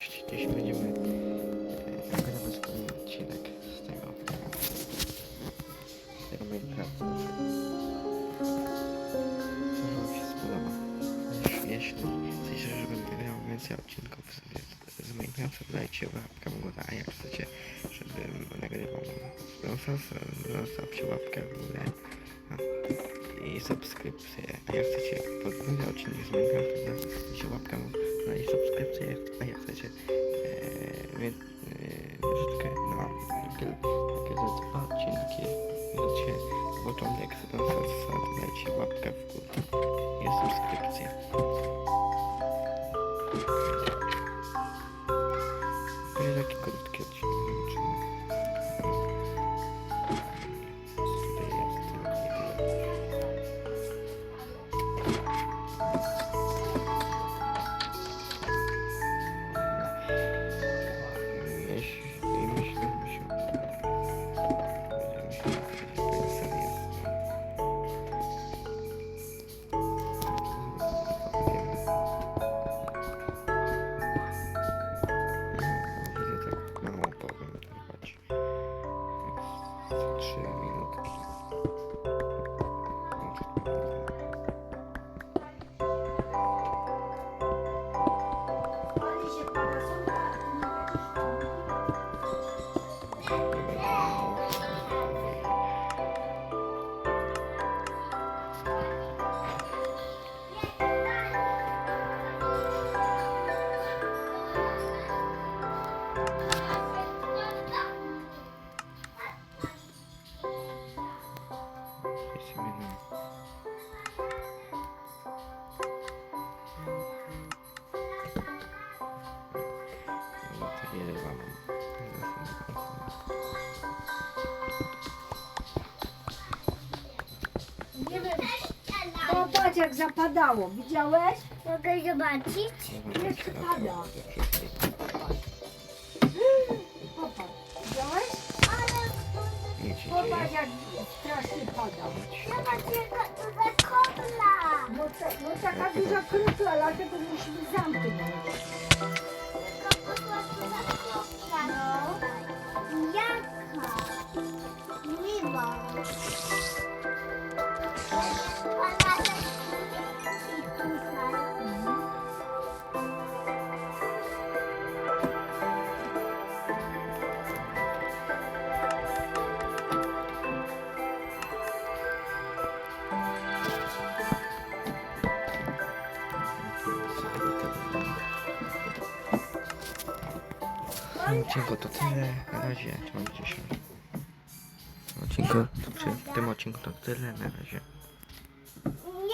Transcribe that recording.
Dziś będziemy e, nagrywać kolejny odcinek z tego z tego Minecrafta. Co wam się spodoba? Jeśli, chcecie, żebym miał więcej odcinków z, z Minecrafta, dajcie łapkę w górę, a jak chcecie, żebym nagrywał z zostawcie łapkę w górę no, i subskrypcję. A jak chcecie podwójny odcinek z Minecrafta, dajcie łapkę górę i subskrypcję, a jak chcecie e, e, troszeczkę, no, takie, dwa odcinki, chcecie początek to dajcie łapkę w górę i subskrypcję. Z Nie wiem. Popatrz jak zapadało, widziałeś? Mogę zobaczyć? Jeszcze pada. Popatrz jak strasznie pada. zobacz jaka duża kobla! No, te, no taka duża kropla, dlatego musimy zamknąć. Taka duża duża kobla. No. Jaka? Miła. Tym odcinku to tyle. Na razie. Trzymajcie się. W tym odcinku, to, w tym odcinku to tyle. Na razie.